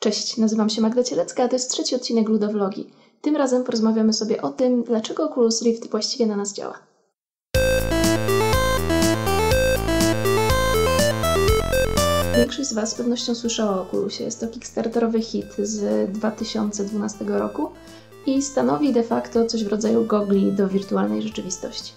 Cześć, nazywam się Magda Cielecka, a to jest trzeci odcinek Ludowlogi. Tym razem porozmawiamy sobie o tym, dlaczego Oculus Rift właściwie na nas działa. Większość z Was z pewnością słyszała o Oculusie. Jest to kickstarterowy hit z 2012 roku i stanowi de facto coś w rodzaju gogli do wirtualnej rzeczywistości.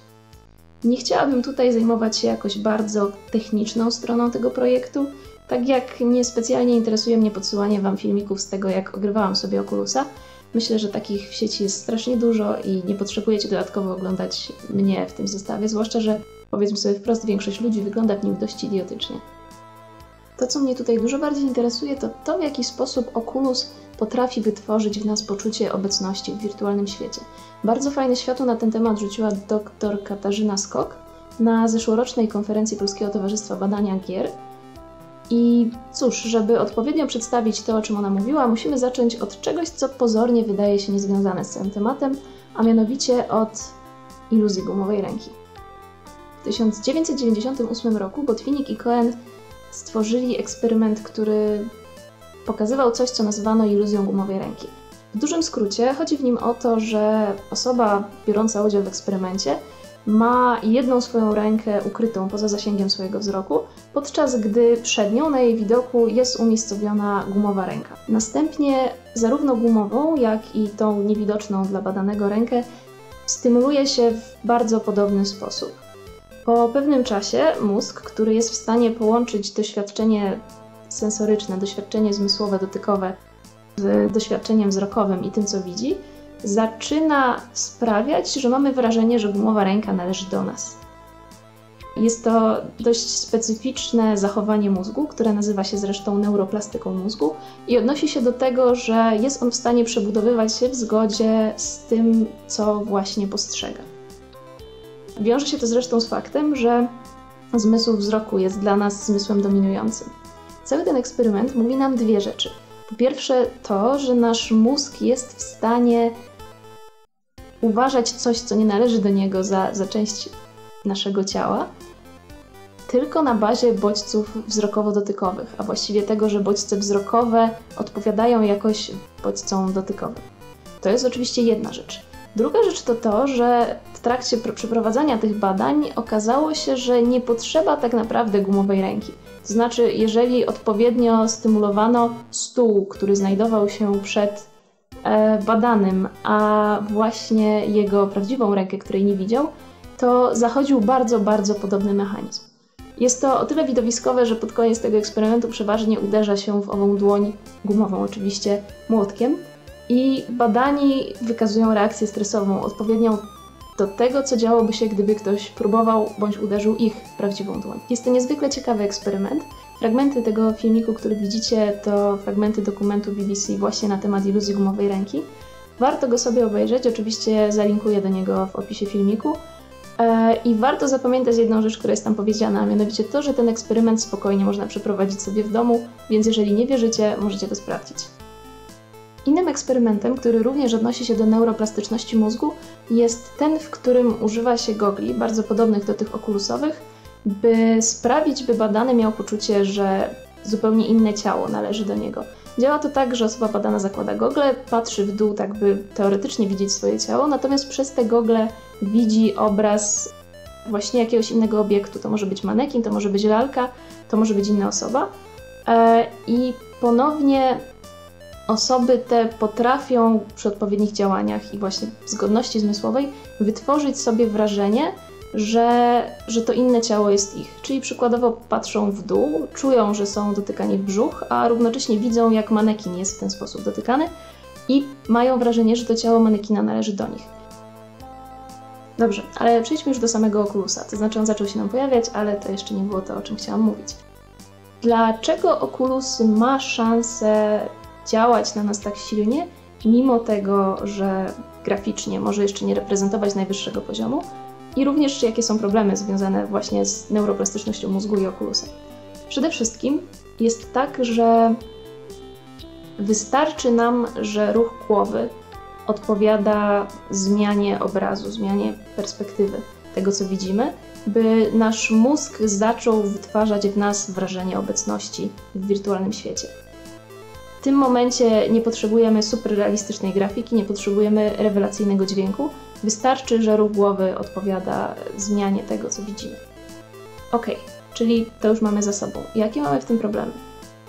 Nie chciałabym tutaj zajmować się jakoś bardzo techniczną stroną tego projektu, tak jak niespecjalnie interesuje mnie podsyłanie Wam filmików z tego, jak ogrywałam sobie Oculusa. Myślę, że takich w sieci jest strasznie dużo i nie potrzebujecie dodatkowo oglądać mnie w tym zestawie, zwłaszcza, że powiedzmy sobie wprost, większość ludzi wygląda w nim dość idiotycznie. To, co mnie tutaj dużo bardziej interesuje, to to, w jaki sposób Oculus potrafi wytworzyć w nas poczucie obecności w wirtualnym świecie. Bardzo fajne światło na ten temat rzuciła dr Katarzyna Skok na zeszłorocznej konferencji Polskiego Towarzystwa Badania Gier. I cóż, żeby odpowiednio przedstawić to, o czym ona mówiła, musimy zacząć od czegoś, co pozornie wydaje się niezwiązane z całym tematem, a mianowicie od iluzji gumowej ręki. W 1998 roku Botwinik i Cohen stworzyli eksperyment, który pokazywał coś, co nazywano iluzją gumowej ręki. W dużym skrócie chodzi w nim o to, że osoba biorąca udział w eksperymencie ma jedną swoją rękę ukrytą poza zasięgiem swojego wzroku, podczas gdy przed nią na jej widoku jest umiejscowiona gumowa ręka. Następnie zarówno gumową, jak i tą niewidoczną dla badanego rękę stymuluje się w bardzo podobny sposób. Po pewnym czasie mózg, który jest w stanie połączyć doświadczenie sensoryczne, doświadczenie zmysłowe, dotykowe z doświadczeniem wzrokowym i tym, co widzi, zaczyna sprawiać, że mamy wrażenie, że gumowa ręka należy do nas. Jest to dość specyficzne zachowanie mózgu, które nazywa się zresztą neuroplastyką mózgu i odnosi się do tego, że jest on w stanie przebudowywać się w zgodzie z tym, co właśnie postrzega. Wiąże się to zresztą z faktem, że zmysł wzroku jest dla nas zmysłem dominującym. Cały ten eksperyment mówi nam dwie rzeczy. Po pierwsze, to, że nasz mózg jest w stanie uważać coś, co nie należy do niego za, za część naszego ciała, tylko na bazie bodźców wzrokowo-dotykowych, a właściwie tego, że bodźce wzrokowe odpowiadają jakoś bodźcom dotykowym. To jest oczywiście jedna rzecz. Druga rzecz to to, że w trakcie przeprowadzania tych badań okazało się, że nie potrzeba tak naprawdę gumowej ręki. To znaczy, jeżeli odpowiednio stymulowano stół, który znajdował się przed badanym, a właśnie jego prawdziwą rękę, której nie widział, to zachodził bardzo, bardzo podobny mechanizm. Jest to o tyle widowiskowe, że pod koniec tego eksperymentu przeważnie uderza się w ową dłoń, gumową oczywiście, młotkiem i badani wykazują reakcję stresową odpowiednią do tego, co działoby się, gdyby ktoś próbował bądź uderzył ich w prawdziwą dłoń. Jest to niezwykle ciekawy eksperyment. Fragmenty tego filmiku, który widzicie, to fragmenty dokumentu BBC właśnie na temat iluzji gumowej ręki. Warto go sobie obejrzeć, oczywiście zalinkuję do niego w opisie filmiku. E, I warto zapamiętać jedną rzecz, która jest tam powiedziana, a mianowicie to, że ten eksperyment spokojnie można przeprowadzić sobie w domu, więc jeżeli nie wierzycie, możecie to sprawdzić. Innym eksperymentem, który również odnosi się do neuroplastyczności mózgu, jest ten, w którym używa się gogli, bardzo podobnych do tych okulusowych, by sprawić, by badany miał poczucie, że zupełnie inne ciało należy do niego. Działa to tak, że osoba badana zakłada gogle, patrzy w dół, tak by teoretycznie widzieć swoje ciało, natomiast przez te gogle widzi obraz właśnie jakiegoś innego obiektu. To może być manekin, to może być lalka, to może być inna osoba. E, I ponownie osoby te potrafią przy odpowiednich działaniach i właśnie zgodności zmysłowej wytworzyć sobie wrażenie, że, że to inne ciało jest ich. Czyli przykładowo patrzą w dół, czują, że są dotykani w brzuch, a równocześnie widzą, jak manekin jest w ten sposób dotykany i mają wrażenie, że to ciało manekina należy do nich. Dobrze, ale przejdźmy już do samego Oculusa. To znaczy on zaczął się nam pojawiać, ale to jeszcze nie było to, o czym chciałam mówić. Dlaczego Oculus ma szansę działać na nas tak silnie, mimo tego, że graficznie może jeszcze nie reprezentować najwyższego poziomu, i również jakie są problemy związane właśnie z neuroplastycznością mózgu i okulusem. Przede wszystkim jest tak, że wystarczy nam, że ruch głowy odpowiada zmianie obrazu, zmianie perspektywy tego, co widzimy, by nasz mózg zaczął wytwarzać w nas wrażenie obecności w wirtualnym świecie. W tym momencie nie potrzebujemy super realistycznej grafiki, nie potrzebujemy rewelacyjnego dźwięku. Wystarczy, że ruch głowy odpowiada zmianie tego, co widzimy. Ok, czyli to już mamy za sobą. Jakie mamy w tym problemy?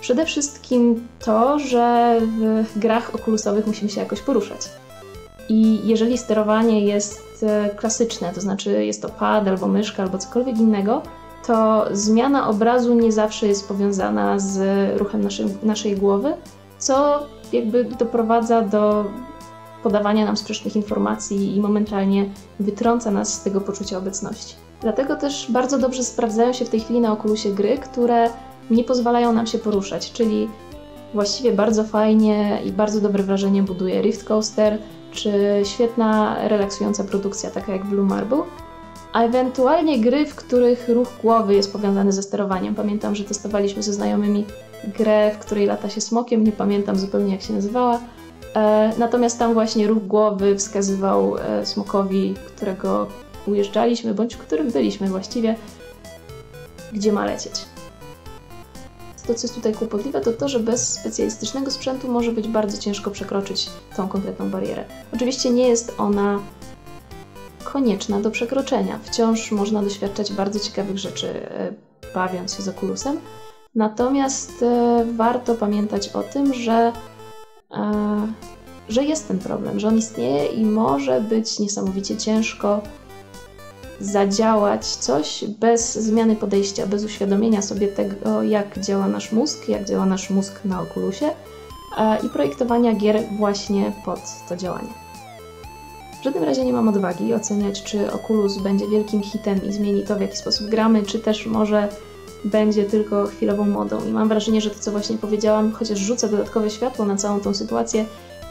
Przede wszystkim to, że w grach okulusowych musimy się jakoś poruszać. I jeżeli sterowanie jest e, klasyczne, to znaczy jest to pad albo myszka albo cokolwiek innego, to zmiana obrazu nie zawsze jest powiązana z ruchem naszej, naszej głowy, co jakby doprowadza do podawania nam sprzecznych informacji i momentalnie wytrąca nas z tego poczucia obecności. Dlatego też bardzo dobrze sprawdzają się w tej chwili na Oculusie gry, które nie pozwalają nam się poruszać, czyli właściwie bardzo fajnie i bardzo dobre wrażenie buduje Rift Coaster, czy świetna, relaksująca produkcja, taka jak Blue Marble, a ewentualnie gry, w których ruch głowy jest powiązany ze sterowaniem. Pamiętam, że testowaliśmy ze znajomymi grę, w której lata się smokiem, nie pamiętam zupełnie jak się nazywała. E, natomiast tam właśnie ruch głowy wskazywał e, smokowi, którego ujeżdżaliśmy, bądź którym byliśmy właściwie, gdzie ma lecieć. To, co jest tutaj kłopotliwe, to to, że bez specjalistycznego sprzętu może być bardzo ciężko przekroczyć tą konkretną barierę. Oczywiście nie jest ona konieczna do przekroczenia. Wciąż można doświadczać bardzo ciekawych rzeczy, e, bawiąc się z okulusem. Natomiast warto pamiętać o tym, że, że jest ten problem, że on istnieje i może być niesamowicie ciężko zadziałać coś bez zmiany podejścia, bez uświadomienia sobie tego, jak działa nasz mózg, jak działa nasz mózg na okulusie i projektowania gier właśnie pod to działanie. W żadnym razie nie mam odwagi oceniać, czy Oculus będzie wielkim hitem i zmieni to, w jaki sposób gramy, czy też może będzie tylko chwilową modą. I mam wrażenie, że to, co właśnie powiedziałam, chociaż rzuca dodatkowe światło na całą tą sytuację,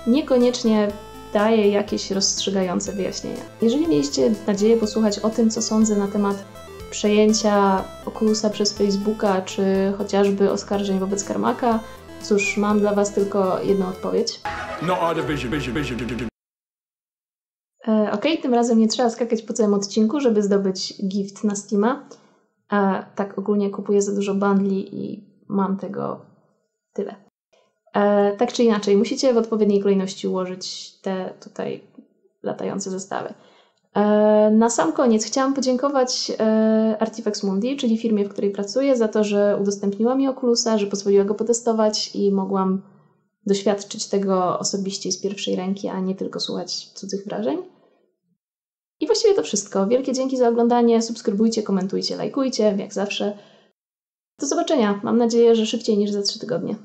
niekoniecznie daje jakieś rozstrzygające wyjaśnienia. Jeżeli mieliście nadzieję posłuchać o tym, co sądzę na temat przejęcia Oculusa przez Facebooka, czy chociażby oskarżeń wobec Karmaka, cóż, mam dla Was tylko jedną odpowiedź. No, e, ok, tym razem nie trzeba skakać po całym odcinku, żeby zdobyć gift na Steama. E, tak ogólnie kupuję za dużo bundli i mam tego tyle. E, tak czy inaczej, musicie w odpowiedniej kolejności ułożyć te tutaj latające zestawy. E, na sam koniec chciałam podziękować e, Artifex Mundi, czyli firmie, w której pracuję, za to, że udostępniła mi Oculusa, że pozwoliła go potestować i mogłam doświadczyć tego osobiście z pierwszej ręki, a nie tylko słuchać cudzych wrażeń. I właściwie to wszystko. Wielkie dzięki za oglądanie. Subskrybujcie, komentujcie, lajkujcie, jak zawsze. Do zobaczenia. Mam nadzieję, że szybciej niż za 3 tygodnie.